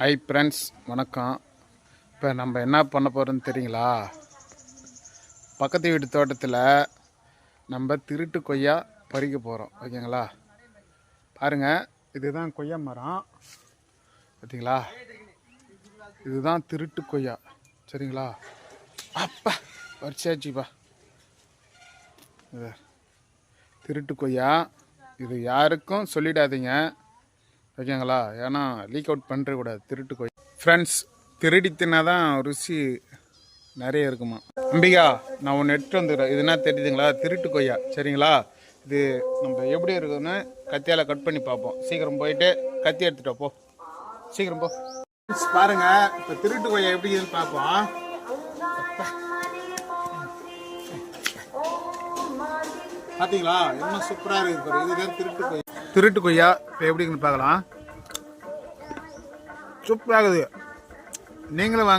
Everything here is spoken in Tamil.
ஹை ஃப்ரெண்ட்ஸ் வணக்கம். இப்போ நம்ம என்ன பண்ண போகிறோம்னு தெரியுங்களா? பக்கத்து வீட்டு தோட்டத்தில் நம்ம திருட்டு கொய்யா பறிக்க போகிறோம் ஓகேங்களா? பாருங்கள் இதுதான் கொய்யா மரம். பார்த்தீங்களா இதுதான் திருட்டு கொய்யா. சரிங்களா? அப்பா பறிச்சாச்சுப்பா இது திருட்டு கொய்யா இது யாருக்கும் சொல்லிடாதீங்க. ஓகேங்களா? ஏன்னா லீக் அவுட் பண்ணுறக்கூடாது திருட்டு கோயில் ஃப்ரெண்ட்ஸ் திருடி தின்னா தான் ருசி நிறைய இருக்குமா? அம்பிகா நான் ஒன்று எடுத்துட்டு வந்துடுறேன். இதுனா தெரியுதுங்களா? திருட்டு கொய்யா. சரிங்களா? இது நம்ம எப்படி இருக்குதுன்னு கத்தியால் கட் பண்ணி பார்ப்போம். சீக்கிரம் போயிட்டு கத்தி எடுத்துட்டு போ. சீக்கிரம் போ. பாருங்க. இப்போ திருட்டு கொய்யா எப்படி இருக்குன்னு பார்ப்போம். பார்த்தீங்களா என்ன சூப்பராக இருக்குது இதுதான் திருட்டு கொய்யா. திருட்டு கொய்யா இப்போ எப்படி இருக்குன்னு பார்க்கலாம். சூப்பராகுது. நீங்களும் வாங்க.